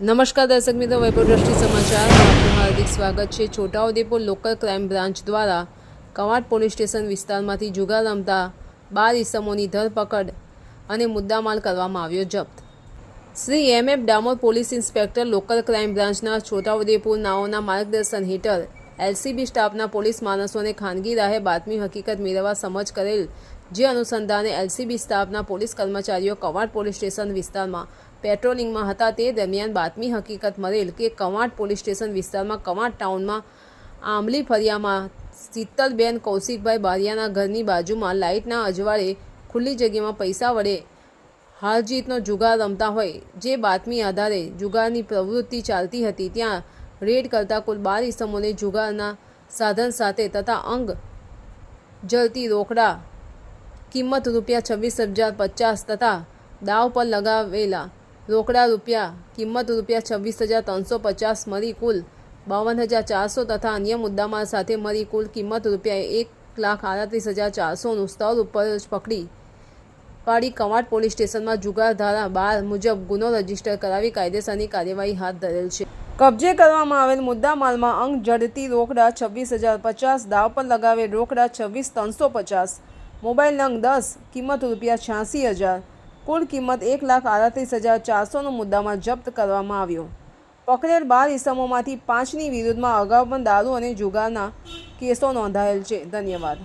નમસ્કાર દર્શક મિત્રો, વૈભવ દ્રષ્ટિ સમાચાર. આપનું હાર્દિક સ્વાગત છે. છોટાઉદેપુર લોકલ ક્રાઇમ બ્રાન્ચ દ્વારા કવાટ પોલીસ સ્ટેશન વિસ્તારમાંથી જુગાર રમતા બાર ઇસમોની ધરપકડ અને મુદ્દામાલ કરવામાં આવ્યો જપ્ત. Shri M F Damor police inspector local crime બ્રાન્ચના છોટાઉદેપુર નાઓના માર્ગદર્શન હેઠળ એલસીબી સ્ટાફના પોલીસ માણસોને ખાનગી રાહે બાતમી હકીકત મેળવવા સમજ કરેલ. જે અનુસંધાને એલસીબી સ્ટાફના પોલીસ કર્મચારીઓ કવાંટ પોલીસ સ્ટેશન વિસ્તારમાં પેટ્રોલિંગમાં હતા તે દરમિયાન બાતમી હકીકત મળેલ કે કવાંટ પોલીસ સ્ટેશન વિસ્તારમાં કવાંટ ટાઉનમાં આંબલી ફરિયામાં શીતલબેન કૌશિકભાઈ બારિયાના ઘરની બાજુમાં લાઇટના અજવાળે ખુલ્લી જગ્યામાં પૈસા વડે હારજીતનો જુગાર રમતા હોય. જે બાતમી આધારે જુગારની પ્રવૃત્તિ ચાલતી હતી, ત્યાં રેડ કરતા કુલ બાર ઇસમોને જુગારના સાધન સાથે તથા અંગ જલતી રોકડા કિંમત રૂપિયા છવ્વીસ હજાર પચાસ તથા દાવ પર લગાવેલા રોકડા રૂપિયા કિંમત રૂપિયા છવ્વીસ હજાર ત્રણસો પચાસ મળી કુલ બાવન હજાર ચારસો તથા અન્ય મુદ્દામાલ સાથે મળી કુલ કિંમત રૂપિયા એક લાખ આડત્રીસ હજાર ચારસોનું સ્થળ ઉપર જ પકડી પાડી. કવાટ પોલીસ સ્ટેશનમાં જુગાર ધારા બાર મુજબ ગુનો રજિસ્ટર કરાવી કાયદેસરની કાર્યવાહી હાથ ધરેલ છે. કબજે કરવામાં આવેલ મુદ્દામાલમાં અંગ જડતી રોકડા છવ્વીસ હજાર પચાસ, દાવ પર લગાવેલ રોકડા છવ્વીસ, ત્રણસો પચાસ. મોબાઈલ નંગ દસ, કિંમત રૂપિયા છ્યાસી હજાર. કુલ કિંમત એક લાખ આડત્રીસ હજાર ચારસોનો મુદ્દામાં જપ્ત કરવામાં આવ્યો. પકડેલ બાર ઇસમોમાંથી પાંચની વિરુદ્ધમાં અગાઉ પણ દારૂ અને જુગારના કેસો નોંધાયેલ છે. ધન્યવાદ.